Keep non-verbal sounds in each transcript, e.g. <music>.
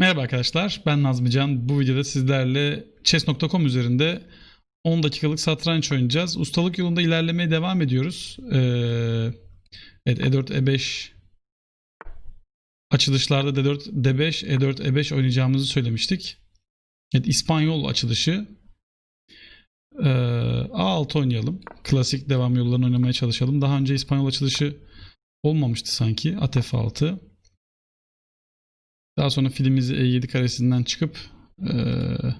Merhaba arkadaşlar, ben Nazmican. Bu videoda sizlerle chess.com üzerinde 10 dakikalık satranç oynayacağız. Ustalık yolunda ilerlemeye devam ediyoruz. Ee, evet, E E4, E5 açılışlarda D4, D5, E4, E5 oynayacağımızı söylemiştik. Evet, İspanyol açılışı. Ee, A6 oynayalım. Klasik devam yollarını oynamaya çalışalım. Daha önce İspanyol açılışı olmamıştı sanki. At F6. Daha sonra filimizi E7 karesinden çıkıp eee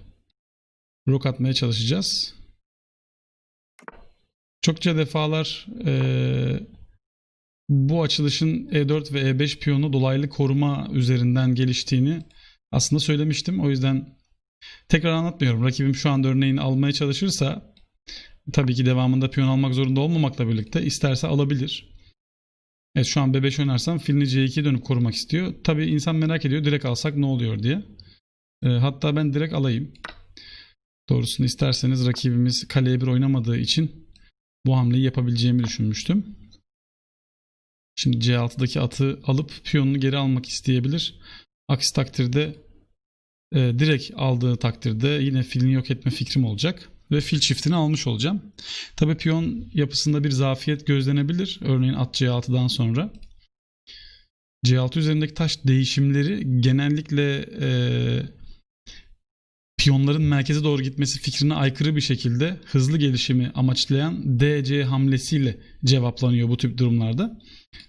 rok atmaya çalışacağız. Çokça defalar eee, bu açılışın E4 ve E5 piyonu dolaylı koruma üzerinden geliştiğini aslında söylemiştim. O yüzden tekrar anlatmıyorum. Rakibim şu anda örneğin almaya çalışırsa tabii ki devamında piyon almak zorunda olmamakla birlikte isterse alabilir. Evet şu an B5 oynarsam filini C2'ye dönüp korumak istiyor. Tabii insan merak ediyor direkt alsak ne oluyor diye. Ee, hatta ben direkt alayım. Doğrusunu isterseniz rakibimiz kaleye bir oynamadığı için bu hamleyi yapabileceğimi düşünmüştüm. Şimdi C6'daki atı alıp piyonunu geri almak isteyebilir. Aksi takdirde e, direkt aldığı takdirde yine filini yok etme fikrim olacak. Ve fil çiftini almış olacağım. Tabii piyon yapısında bir zafiyet gözlenebilir. Örneğin at C6'dan sonra. C6 üzerindeki taş değişimleri genellikle e, piyonların merkeze doğru gitmesi fikrine aykırı bir şekilde hızlı gelişimi amaçlayan DC hamlesiyle cevaplanıyor bu tip durumlarda.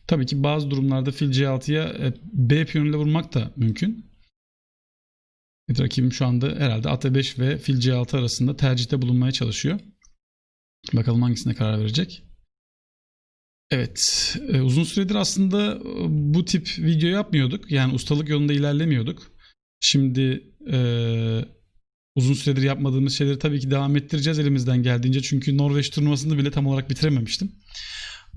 Tabii ki bazı durumlarda fil C6'ya e, B piyonuyla vurmak da mümkün. Rakibim şu anda herhalde at E5 ve fil C6 arasında tercihte bulunmaya çalışıyor. Bakalım hangisine karar verecek. Evet, e, uzun süredir aslında e, bu tip video yapmıyorduk. Yani ustalık yolunda ilerlemiyorduk. Şimdi e, uzun süredir yapmadığımız şeyleri tabii ki devam ettireceğiz elimizden geldiğince. Çünkü Norveç turnuvasını bile tam olarak bitirememiştim.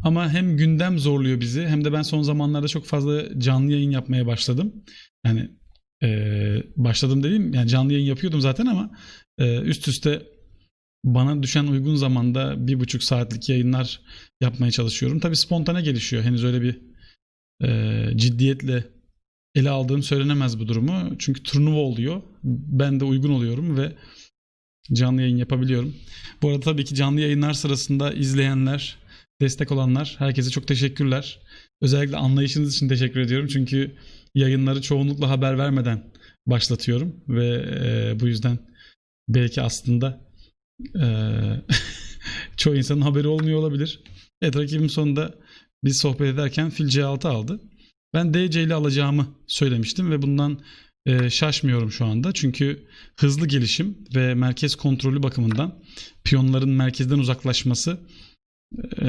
Ama hem gündem zorluyor bizi hem de ben son zamanlarda çok fazla canlı yayın yapmaya başladım. Yani ee, başladım dediğim yani canlı yayın yapıyordum zaten ama e, üst üste bana düşen uygun zamanda bir buçuk saatlik yayınlar yapmaya çalışıyorum. Tabii spontane gelişiyor. Henüz öyle bir e, ciddiyetle ele aldığım söylenemez bu durumu. Çünkü turnuva oluyor. Ben de uygun oluyorum ve canlı yayın yapabiliyorum. Bu arada tabii ki canlı yayınlar sırasında izleyenler, destek olanlar herkese çok teşekkürler. Özellikle anlayışınız için teşekkür ediyorum. Çünkü yayınları çoğunlukla haber vermeden başlatıyorum ve e, bu yüzden belki aslında e, <laughs> çoğu insanın haberi olmuyor olabilir. Evet rakibim sonunda biz sohbet ederken fil C6 aldı. Ben DC ile alacağımı söylemiştim ve bundan e, şaşmıyorum şu anda. Çünkü hızlı gelişim ve merkez kontrolü bakımından piyonların merkezden uzaklaşması e,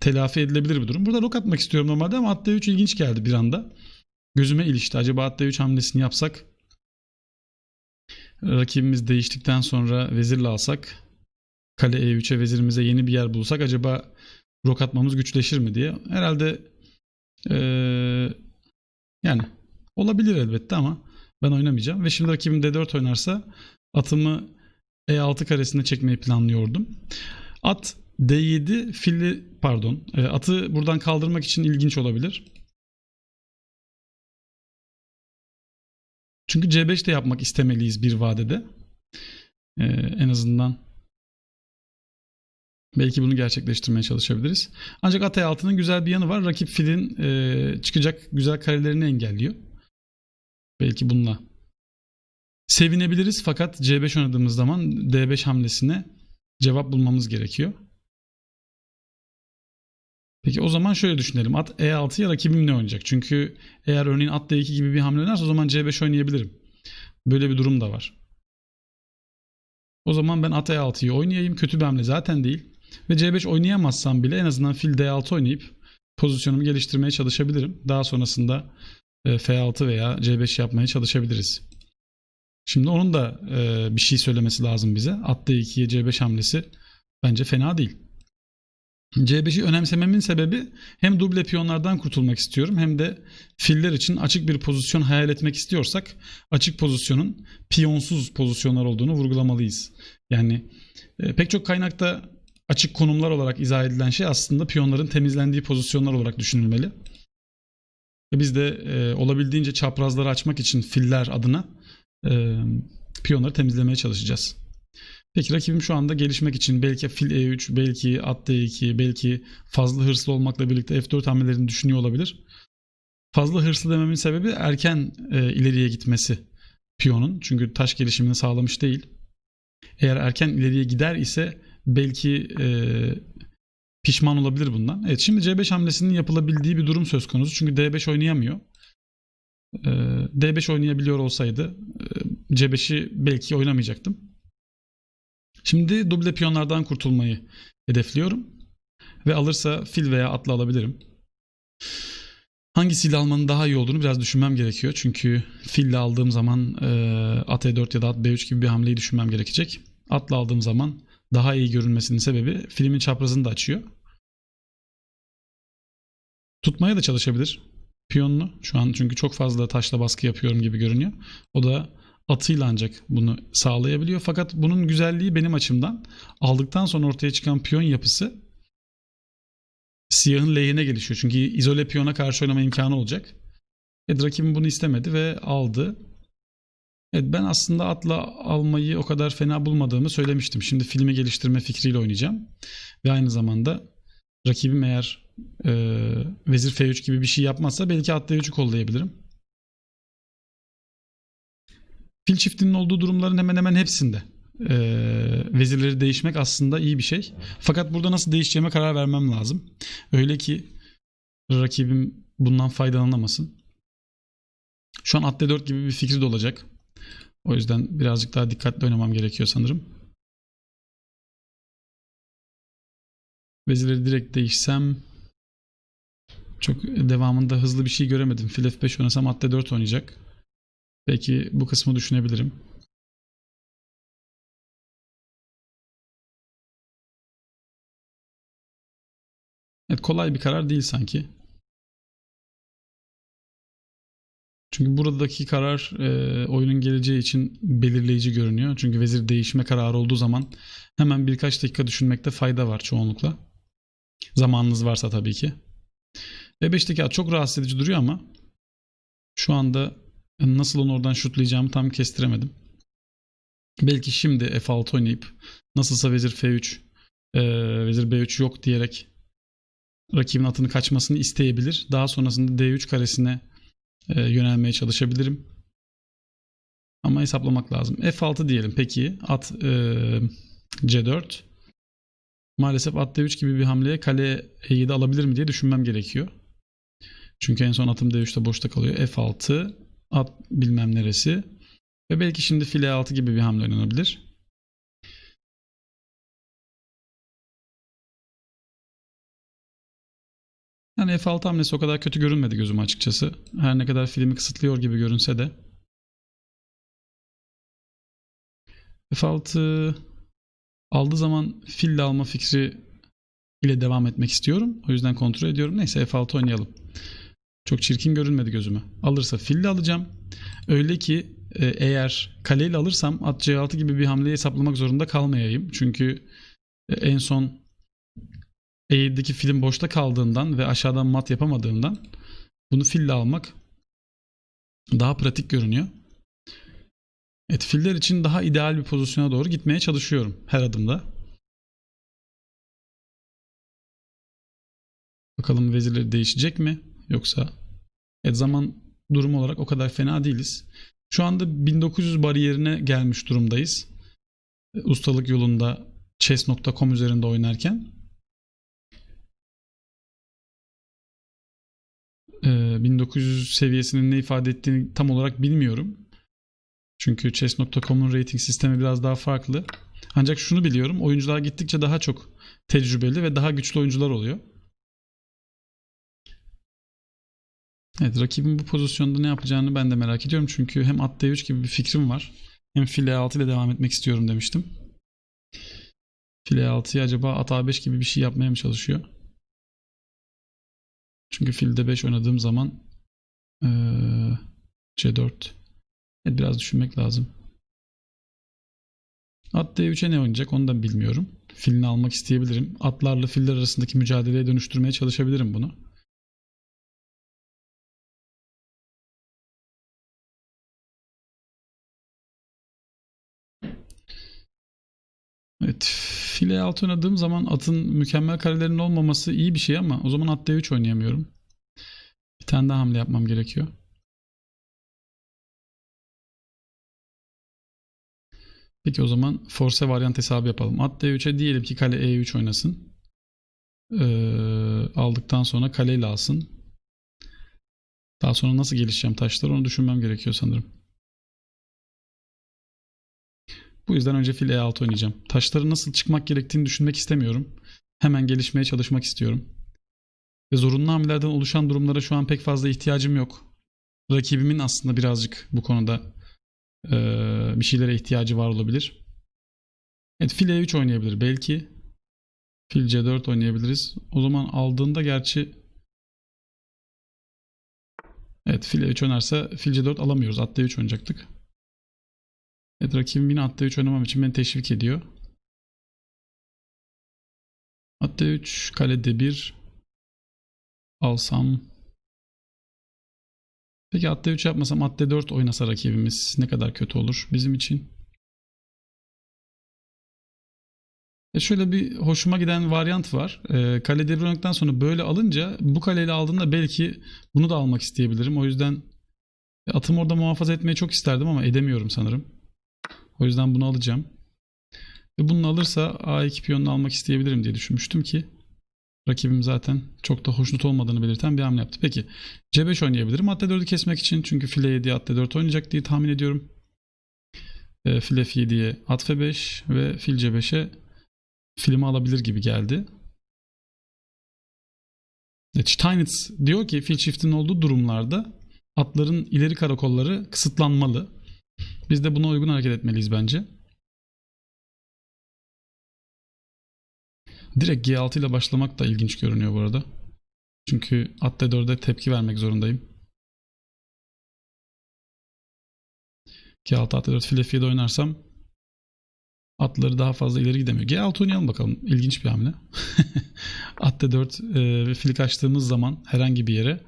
telafi edilebilir bir durum. Burada rok atmak istiyorum normalde ama at D3 ilginç geldi bir anda gözüme ilişti. Acaba at D3 hamlesini yapsak rakibimiz değiştikten sonra vezirle alsak kale E3'e vezirimize yeni bir yer bulsak acaba rok atmamız güçleşir mi diye. Herhalde ee, yani olabilir elbette ama ben oynamayacağım. Ve şimdi rakibim D4 oynarsa atımı E6 karesine çekmeyi planlıyordum. At D7 fili pardon atı buradan kaldırmak için ilginç olabilir. Çünkü C5 de yapmak istemeliyiz bir vadede. Ee, en azından belki bunu gerçekleştirmeye çalışabiliriz. Ancak at E6'nın güzel bir yanı var. Rakip filin e, çıkacak güzel karelerini engelliyor. Belki bununla sevinebiliriz fakat C5 oynadığımız zaman D5 hamlesine cevap bulmamız gerekiyor. Peki o zaman şöyle düşünelim. At E6'ya rakibim ne oynayacak? Çünkü eğer örneğin at D2 gibi bir hamle oynarsa o zaman C5 oynayabilirim. Böyle bir durum da var. O zaman ben at E6'yı oynayayım. Kötü bir hamle zaten değil. Ve C5 oynayamazsam bile en azından fil D6 oynayıp pozisyonumu geliştirmeye çalışabilirim. Daha sonrasında e, F6 veya C5 yapmaya çalışabiliriz. Şimdi onun da e, bir şey söylemesi lazım bize. At D2'ye C5 hamlesi bence fena değil. C5'i önemsememin sebebi hem duble piyonlardan kurtulmak istiyorum hem de filler için açık bir pozisyon hayal etmek istiyorsak açık pozisyonun piyonsuz pozisyonlar olduğunu vurgulamalıyız. Yani e, pek çok kaynakta açık konumlar olarak izah edilen şey aslında piyonların temizlendiği pozisyonlar olarak düşünülmeli. Ve biz de e, olabildiğince çaprazları açmak için filler adına e, piyonları temizlemeye çalışacağız. Peki rakibim şu anda gelişmek için belki fil E3, belki at D2, belki fazla hırslı olmakla birlikte F4 hamlelerini düşünüyor olabilir. Fazla hırslı dememin sebebi erken e, ileriye gitmesi piyonun. Çünkü taş gelişimini sağlamış değil. Eğer erken ileriye gider ise belki e, pişman olabilir bundan. Evet şimdi C5 hamlesinin yapılabildiği bir durum söz konusu. Çünkü D5 oynayamıyor. E, D5 oynayabiliyor olsaydı e, C5'i belki oynamayacaktım. Şimdi duble piyonlardan kurtulmayı hedefliyorum. Ve alırsa fil veya atla alabilirim. Hangisiyle almanın daha iyi olduğunu biraz düşünmem gerekiyor. Çünkü fille aldığım zaman e, at E4 ya da at B3 gibi bir hamleyi düşünmem gerekecek. Atla aldığım zaman daha iyi görünmesinin sebebi filmin çaprazını da açıyor. Tutmaya da çalışabilir piyonunu. Şu an çünkü çok fazla taşla baskı yapıyorum gibi görünüyor. O da atıyla ancak bunu sağlayabiliyor. Fakat bunun güzelliği benim açımdan aldıktan sonra ortaya çıkan piyon yapısı siyahın lehine gelişiyor. Çünkü izole piyona karşı oynama imkanı olacak. Evet rakibim bunu istemedi ve aldı. Evet ben aslında atla almayı o kadar fena bulmadığımı söylemiştim. Şimdi filmi geliştirme fikriyle oynayacağım. Ve aynı zamanda rakibim eğer e, vezir F3 gibi bir şey yapmazsa belki at D3'ü kollayabilirim. Fil çiftinin olduğu durumların hemen hemen hepsinde e, vezirleri değişmek aslında iyi bir şey. Fakat burada nasıl değişeceğime karar vermem lazım. Öyle ki rakibim bundan faydalanamasın. Şu an at D4 gibi bir fikri de olacak. O yüzden birazcık daha dikkatli oynamam gerekiyor sanırım. Vezirleri direkt değişsem çok devamında hızlı bir şey göremedim. Fil F5 oynasam at D4 oynayacak. Belki bu kısmı düşünebilirim. Evet kolay bir karar değil sanki. Çünkü buradaki karar e, oyunun geleceği için belirleyici görünüyor. Çünkü vezir değişme kararı olduğu zaman hemen birkaç dakika düşünmekte fayda var çoğunlukla. Zamanınız varsa tabii ki. E5'teki at çok rahatsız edici duruyor ama şu anda nasıl onu oradan şutlayacağımı tam kestiremedim. Belki şimdi F6 oynayıp nasılsa vezir F3, e, vezir B3 yok diyerek rakibin atını kaçmasını isteyebilir. Daha sonrasında D3 karesine e, yönelmeye çalışabilirim. Ama hesaplamak lazım. F6 diyelim peki. At e, C4. Maalesef at D3 gibi bir hamleye kale E7 alabilir mi diye düşünmem gerekiyor. Çünkü en son atım D3'te boşta kalıyor. F6 at bilmem neresi. Ve belki şimdi file 6 gibi bir hamle oynanabilir. Yani F6 hamlesi o kadar kötü görünmedi gözüme açıkçası. Her ne kadar filmi kısıtlıyor gibi görünse de. F6 aldığı zaman fille alma fikri ile devam etmek istiyorum. O yüzden kontrol ediyorum. Neyse F6 oynayalım. Çok çirkin görünmedi gözüme. Alırsa fille alacağım. Öyle ki e, eğer kaleyle alırsam at C6 gibi bir hamleyi hesaplamak zorunda kalmayayım. Çünkü e, en son E7'deki film boşta kaldığından ve aşağıdan mat yapamadığımdan bunu fille almak daha pratik görünüyor. Evet filler için daha ideal bir pozisyona doğru gitmeye çalışıyorum her adımda. Bakalım vezirleri değişecek mi? Yoksa evet zaman durum olarak o kadar fena değiliz. Şu anda 1900 bariyerine gelmiş durumdayız. Ustalık yolunda chess.com üzerinde oynarken. Ee, 1900 seviyesinin ne ifade ettiğini tam olarak bilmiyorum. Çünkü chess.com'un rating sistemi biraz daha farklı. Ancak şunu biliyorum. Oyuncular gittikçe daha çok tecrübeli ve daha güçlü oyuncular oluyor. Evet rakibin bu pozisyonda ne yapacağını ben de merak ediyorum. Çünkü hem at D3 gibi bir fikrim var. Hem file 6 ile devam etmek istiyorum demiştim. File 6'yı acaba at A5 gibi bir şey yapmaya mı çalışıyor? Çünkü fil D5 oynadığım zaman ee, C4 evet, biraz düşünmek lazım. At D3'e ne oynayacak onu da bilmiyorum. Filini almak isteyebilirim. Atlarla filler arasındaki mücadeleye dönüştürmeye çalışabilirim bunu. Evet. File altı oynadığım zaman atın mükemmel karelerinin olmaması iyi bir şey ama o zaman at D3 oynayamıyorum. Bir tane daha hamle yapmam gerekiyor. Peki o zaman force varyant hesabı yapalım. At D3'e diyelim ki kale E3 oynasın. Ee, aldıktan sonra kaleyle alsın. Daha sonra nasıl gelişeceğim taşlar onu düşünmem gerekiyor sanırım. Bu yüzden önce fil E6 oynayacağım. Taşların nasıl çıkmak gerektiğini düşünmek istemiyorum. Hemen gelişmeye çalışmak istiyorum. Ve zorunlu hamlelerden oluşan durumlara şu an pek fazla ihtiyacım yok. Rakibimin aslında birazcık bu konuda eee, bir şeylere ihtiyacı var olabilir. Evet fil E3 oynayabilir belki. Fil C4 oynayabiliriz. O zaman aldığında gerçi Evet fil E3 oynarsa fil C4 alamıyoruz. At D3 oynayacaktık. Evet rakibim yine at D3 oynamam için beni teşvik ediyor. At D3 kale D1 alsam Peki at D3 yapmasam at D4 oynasa rakibimiz ne kadar kötü olur bizim için? E şöyle bir hoşuma giden varyant var. E, kale D1 oynadıktan sonra böyle alınca bu kaleyle aldığında belki bunu da almak isteyebilirim. O yüzden atımı orada muhafaza etmeyi çok isterdim ama edemiyorum sanırım. O yüzden bunu alacağım. Ve bunu alırsa A2 piyonunu almak isteyebilirim diye düşünmüştüm ki rakibim zaten çok da hoşnut olmadığını belirten bir hamle yaptı. Peki C5 oynayabilirim. At D4'ü kesmek için çünkü file 7'ye at D4 oynayacak diye tahmin ediyorum. E, file F7'ye at F5 ve fil C5'e filmi alabilir gibi geldi. Evet, Steinitz diyor ki fil çiftinin olduğu durumlarda atların ileri karakolları kısıtlanmalı. Biz de buna uygun hareket etmeliyiz bence. Direkt G6 ile başlamak da ilginç görünüyor bu arada. Çünkü at D4'e tepki vermek zorundayım. G6 at D4 file F7 oynarsam atları daha fazla ileri gidemiyor. G6 oynayalım bakalım. İlginç bir hamle. <laughs> at D4 e, fili kaçtığımız zaman herhangi bir yere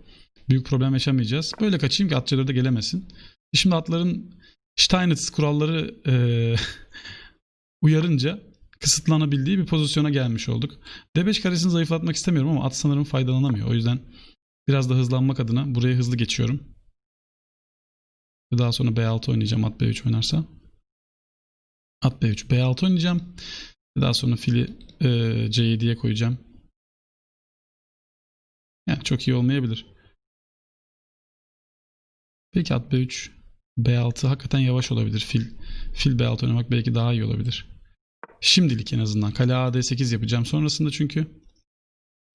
büyük problem yaşamayacağız. Böyle kaçayım ki at C4'e gelemesin. Şimdi atların Steinitz kuralları e, <laughs> uyarınca kısıtlanabildiği bir pozisyona gelmiş olduk. D5 karesini zayıflatmak istemiyorum ama at sanırım faydalanamıyor. O yüzden biraz da hızlanmak adına buraya hızlı geçiyorum. Ve daha sonra B6 oynayacağım at B3 oynarsa. At B3 B6 oynayacağım. Daha sonra fili e, C7'ye koyacağım. Yani çok iyi olmayabilir. Peki at B3 B6 hakikaten yavaş olabilir. Fil fil B6 oynamak belki daha iyi olabilir. Şimdilik en azından. Kale A D8 yapacağım. Sonrasında çünkü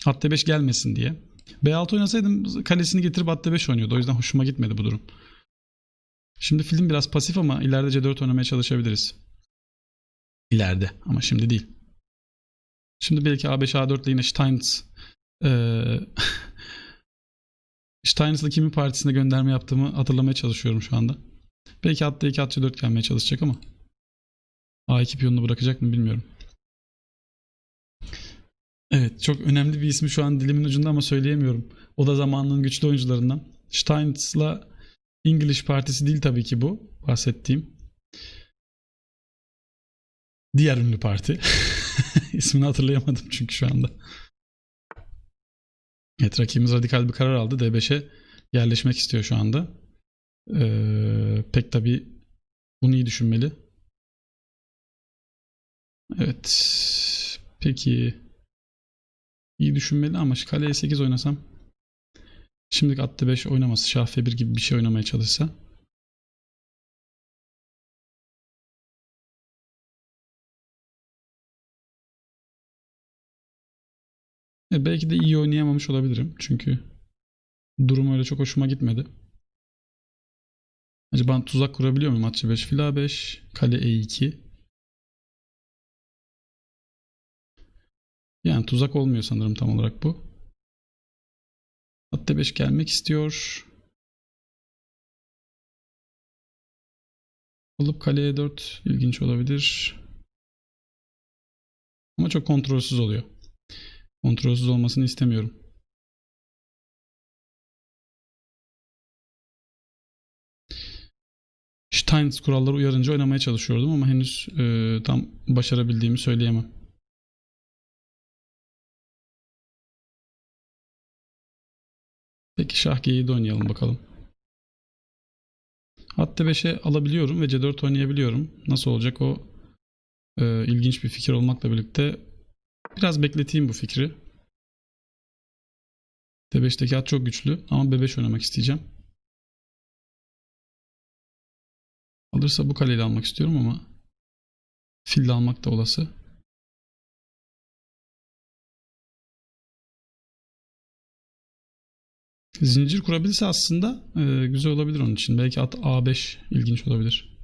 at D5 gelmesin diye. B6 oynasaydım kalesini getirip at D5 oynuyordu. O yüzden hoşuma gitmedi bu durum. Şimdi film biraz pasif ama ileride C4 oynamaya çalışabiliriz. İleride ama şimdi değil. Şimdi belki A5 A4 ile yine Steins ee, <laughs> Steins'la kimin partisine gönderme yaptığımı hatırlamaya çalışıyorum şu anda. Belki at D2 at C4 gelmeye çalışacak ama A2 piyonunu bırakacak mı bilmiyorum. Evet çok önemli bir ismi şu an dilimin ucunda ama söyleyemiyorum. O da zamanının güçlü oyuncularından. Steins'la English partisi değil tabii ki bu bahsettiğim. Diğer ünlü parti. <laughs> İsmini hatırlayamadım çünkü şu anda. Evet rakibimiz radikal bir karar aldı. D5'e yerleşmek istiyor şu anda. Ee, pek tabii bunu iyi düşünmeli. Evet. Peki. İyi düşünmeli ama şu kale E8 oynasam. Şimdilik at D5 oynaması. Şah F1 gibi bir şey oynamaya çalışsa. E belki de iyi oynayamamış olabilirim. Çünkü durum öyle çok hoşuma gitmedi. Acaba tuzak kurabiliyor muyum? At C5, fil A5, kale E2. Yani tuzak olmuyor sanırım tam olarak bu. At D5 gelmek istiyor. Alıp kale E4 ilginç olabilir. Ama çok kontrolsüz oluyor. Kontrolsüz olmasını istemiyorum. Tines kuralları uyarınca oynamaya çalışıyordum ama henüz e, tam başarabildiğimi söyleyemem. Peki şah G7 oynayalım bakalım. Hatta 5'e alabiliyorum ve C4 oynayabiliyorum. Nasıl olacak o e, ilginç bir fikir olmakla birlikte biraz bekleteyim bu fikri. D5'teki at çok güçlü ama B5 oynamak isteyeceğim. Alırsa bu kaleyle almak istiyorum ama fille almak da olası. Zincir kurabilirse aslında e, güzel olabilir onun için. Belki at A5 ilginç olabilir.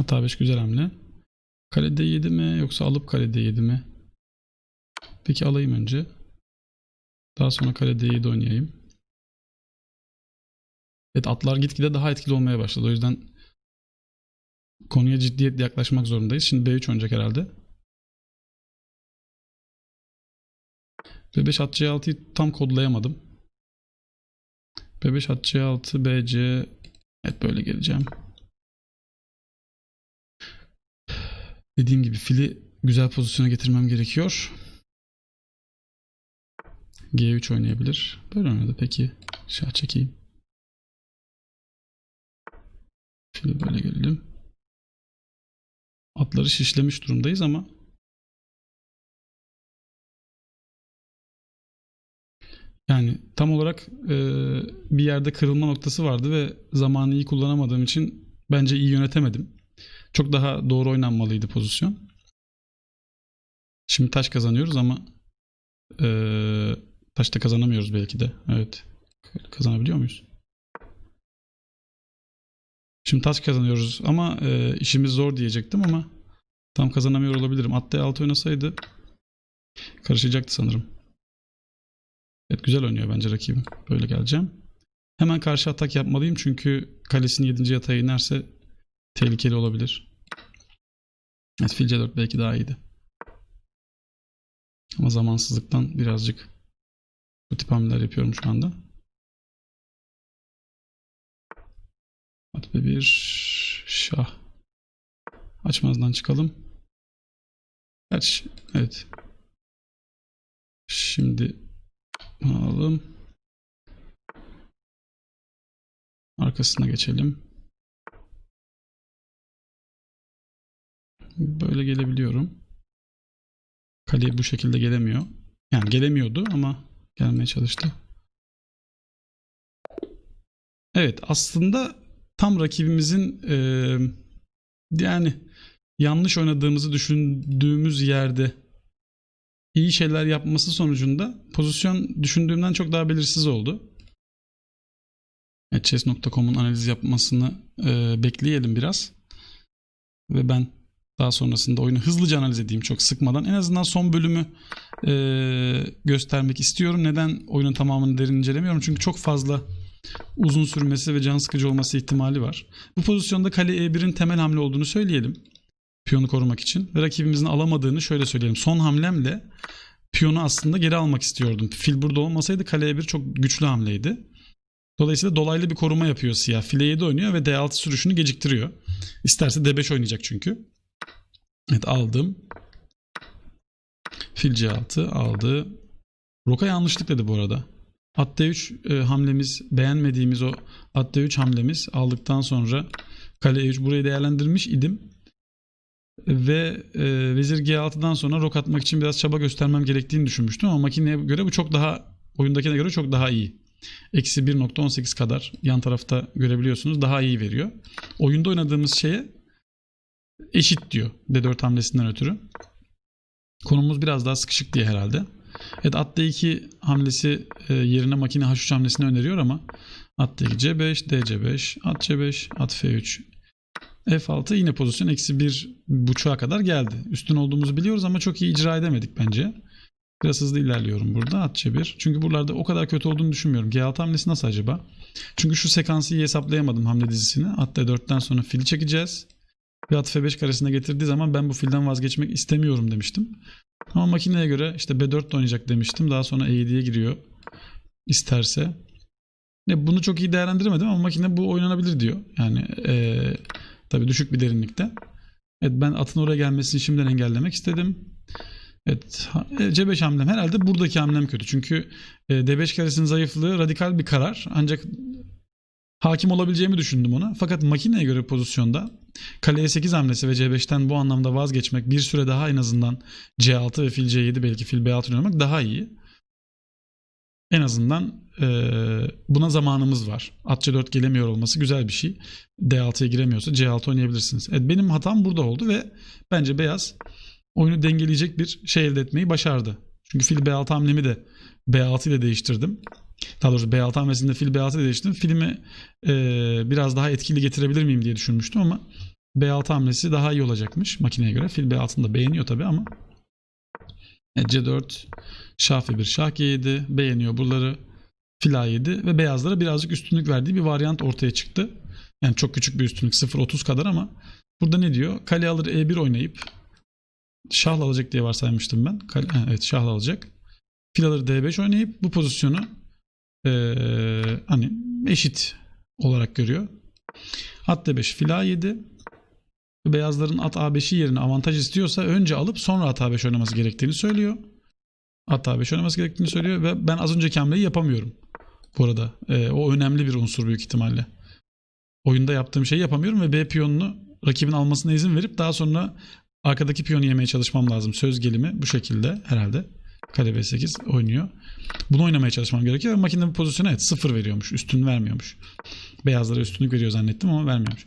At A5 güzel hamle. Kale D7 mi yoksa alıp kale D7 mi? Peki alayım önce. Daha sonra kale D7 oynayayım. Evet atlar gitgide daha etkili olmaya başladı. O yüzden konuya ciddiyetle yaklaşmak zorundayız. Şimdi B3 oynayacak herhalde. B5 at C6'yı tam kodlayamadım. B5 at C6 BC Evet böyle geleceğim. Dediğim gibi fili güzel pozisyona getirmem gerekiyor. G3 oynayabilir. Böyle oynadı peki. Şah çekeyim. Fili böyle gelelim. Atları şişlemiş durumdayız ama yani tam olarak e, bir yerde kırılma noktası vardı ve zamanı iyi kullanamadığım için bence iyi yönetemedim. Çok daha doğru oynanmalıydı pozisyon. Şimdi taş kazanıyoruz ama e, taşta kazanamıyoruz belki de. Evet. Kazanabiliyor muyuz? Şimdi taş kazanıyoruz ama e, işimiz zor diyecektim ama tam kazanamıyor olabilirim. At D6 oynasaydı karışacaktı sanırım. Evet güzel oynuyor bence rakibim. Böyle geleceğim. Hemen karşı atak yapmalıyım çünkü kalesinin 7. yatağa inerse tehlikeli olabilir. Evet fil C4 belki daha iyiydi. Ama zamansızlıktan birazcık bu tip hamleler yapıyorum şu anda. At ve bir şah. Açmazdan çıkalım. Kaç. Evet. Şimdi alalım. Arkasına geçelim. Böyle gelebiliyorum. Kaleye bu şekilde gelemiyor. Yani gelemiyordu ama gelmeye çalıştı. Evet aslında tam rakibimizin e, yani yanlış oynadığımızı düşündüğümüz yerde iyi şeyler yapması sonucunda pozisyon düşündüğümden çok daha belirsiz oldu. Evet, Chess.com'un analiz yapmasını e, bekleyelim biraz. Ve ben daha sonrasında oyunu hızlıca analiz edeyim çok sıkmadan. En azından son bölümü e, göstermek istiyorum. Neden oyunun tamamını derin incelemiyorum? Çünkü çok fazla uzun sürmesi ve can sıkıcı olması ihtimali var. Bu pozisyonda kale E1'in temel hamle olduğunu söyleyelim. Piyonu korumak için. Ve rakibimizin alamadığını şöyle söyleyelim. Son hamlemle piyonu aslında geri almak istiyordum. Fil burada olmasaydı kale E1 çok güçlü hamleydi. Dolayısıyla dolaylı bir koruma yapıyor siyah. File 7 oynuyor ve D6 sürüşünü geciktiriyor. İsterse D5 oynayacak çünkü. Evet aldım. Fil C6 aldı. Roka yanlışlık dedi bu arada. At D3 e, hamlemiz beğenmediğimiz o at D3 hamlemiz aldıktan sonra kale E3 burayı değerlendirmiş idim. Ve e, vezir G6'dan sonra rok atmak için biraz çaba göstermem gerektiğini düşünmüştüm ama makineye göre bu çok daha oyundakine göre çok daha iyi. Eksi 1.18 kadar yan tarafta görebiliyorsunuz daha iyi veriyor. Oyunda oynadığımız şeye eşit diyor D4 hamlesinden ötürü. Konumuz biraz daha sıkışık diye herhalde. Evet at D2 hamlesi e, yerine makine H3 hamlesini öneriyor ama at D2 C5, DC5, at C5, at F3, F6 yine pozisyon eksi bir buçuğa kadar geldi. Üstün olduğumuzu biliyoruz ama çok iyi icra edemedik bence. Biraz hızlı ilerliyorum burada at C1. Çünkü buralarda o kadar kötü olduğunu düşünmüyorum. G6 hamlesi nasıl acaba? Çünkü şu sekansı iyi hesaplayamadım hamle dizisini. At D4'ten sonra fili çekeceğiz. Ve at F5 karesine getirdiği zaman ben bu filden vazgeçmek istemiyorum demiştim. Ama makineye göre işte B4 de oynayacak demiştim. Daha sonra E7'ye giriyor isterse. Ya bunu çok iyi değerlendiremedim ama makine bu oynanabilir diyor. Yani eee tabii düşük bir derinlikte. Evet ben atın oraya gelmesini şimdiden engellemek istedim. Evet e, C5 hamlem herhalde buradaki hamlem kötü. Çünkü e, D5 karesinin zayıflığı radikal bir karar. Ancak hakim olabileceğimi düşündüm ona. Fakat makineye göre pozisyonda kale E8 hamlesi ve C5'ten bu anlamda vazgeçmek bir süre daha en azından C6 ve fil C7 belki fil B6 oynamak daha iyi. En azından e, buna zamanımız var. At C4 gelemiyor olması güzel bir şey. D6'ya giremiyorsa C6 oynayabilirsiniz. Evet, benim hatam burada oldu ve bence beyaz oyunu dengeleyecek bir şey elde etmeyi başardı. Çünkü fil B6 hamlemi de B6 ile değiştirdim. Daha doğrusu B6 hamlesinde fil B6 ile değiştirdim. Filmi e, biraz daha etkili getirebilir miyim diye düşünmüştüm ama B6 hamlesi daha iyi olacakmış makineye göre. Fil B6'ını da beğeniyor tabii ama Evet, C4, Şah F1, Şah G7 beğeniyor buraları. Fil A7 ve beyazlara birazcık üstünlük verdiği bir varyant ortaya çıktı. Yani çok küçük bir üstünlük 0.30 kadar ama burada ne diyor? Kale alır E1 oynayıp şahla alacak diye varsaymıştım ben. Kale, evet şahla alacak. Fil alır D5 oynayıp bu pozisyonu eee, hani eşit olarak görüyor. At D5 fil A7 beyazların at A5'i yerine avantaj istiyorsa önce alıp sonra at A5 oynaması gerektiğini söylüyor. At A5 oynaması gerektiğini söylüyor ve ben az önceki hamleyi yapamıyorum. Bu arada Ee, o önemli bir unsur büyük ihtimalle. Oyunda yaptığım şeyi yapamıyorum ve B piyonunu rakibin almasına izin verip daha sonra arkadaki piyonu yemeye çalışmam lazım. Söz gelimi bu şekilde herhalde. Kale B8 oynuyor. Bunu oynamaya çalışmam gerekiyor makine bu pozisyona evet sıfır veriyormuş. Üstün vermiyormuş. Beyazlara üstünlük veriyor zannettim ama vermiyormuş.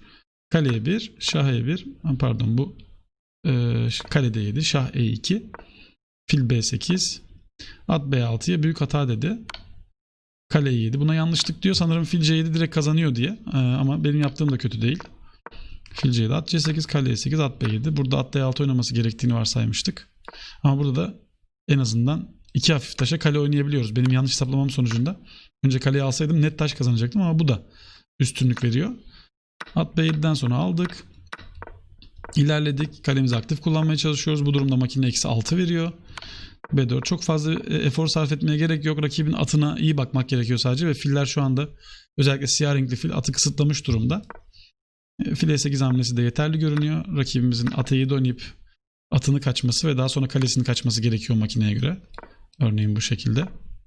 Kaleye 1, şah E1, pardon bu e, kale D7, şah E2, fil B8, at B6'ya büyük hata dedi. Kale E7 buna yanlışlık diyor. Sanırım fil C7 direkt kazanıyor diye. E, ama benim yaptığım da kötü değil. Fil C7, at C8, kale E8, at B7. Burada at D6 oynaması gerektiğini varsaymıştık. Ama burada da en azından iki hafif taşa kale oynayabiliyoruz. Benim yanlış hesaplamam sonucunda. Önce kaleyi alsaydım net taş kazanacaktım ama bu da üstünlük veriyor. At B7'den sonra aldık. İlerledik. Kalemizi aktif kullanmaya çalışıyoruz. Bu durumda makine eksi 6 veriyor. B4 çok fazla e, efor sarf etmeye gerek yok. Rakibin atına iyi bakmak gerekiyor sadece ve filler şu anda özellikle siyah renkli fil atı kısıtlamış durumda. E, Fil E8 hamlesi de yeterli görünüyor. Rakibimizin atı 7 oynayıp atını kaçması ve daha sonra kalesini kaçması gerekiyor makineye göre. Örneğin bu şekilde.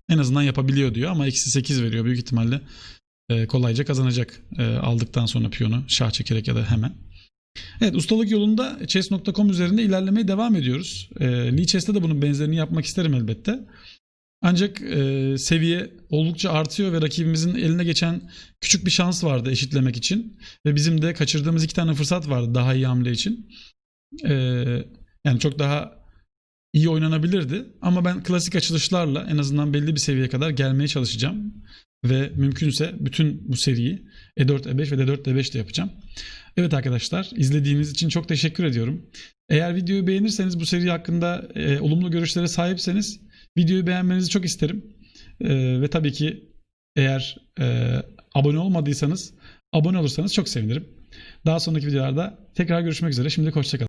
En azından yapabiliyor diyor ama eksi 8 veriyor. Büyük ihtimalle e, kolayca kazanacak e, aldıktan sonra piyonu şah çekerek ya da hemen. Evet ustalık yolunda chess.com üzerinde ilerlemeye devam ediyoruz. E, Lee Chess'te de bunun benzerini yapmak isterim elbette. Ancak e, seviye oldukça artıyor ve rakibimizin eline geçen küçük bir şans vardı eşitlemek için. Ve bizim de kaçırdığımız iki tane fırsat vardı daha iyi hamle için. E, yani çok daha iyi oynanabilirdi. Ama ben klasik açılışlarla en azından belli bir seviyeye kadar gelmeye çalışacağım. Ve mümkünse bütün bu seriyi E E4, E5 ve D4, D5 de yapacağım. Evet arkadaşlar izlediğiniz için çok teşekkür ediyorum. Eğer videoyu beğenirseniz bu seri hakkında e, olumlu görüşlere sahipseniz videoyu beğenmenizi çok isterim. E, ve tabii ki eğer e, abone olmadıysanız abone olursanız çok sevinirim. Daha sonraki videolarda tekrar görüşmek üzere. Şimdilik hoşçakalın.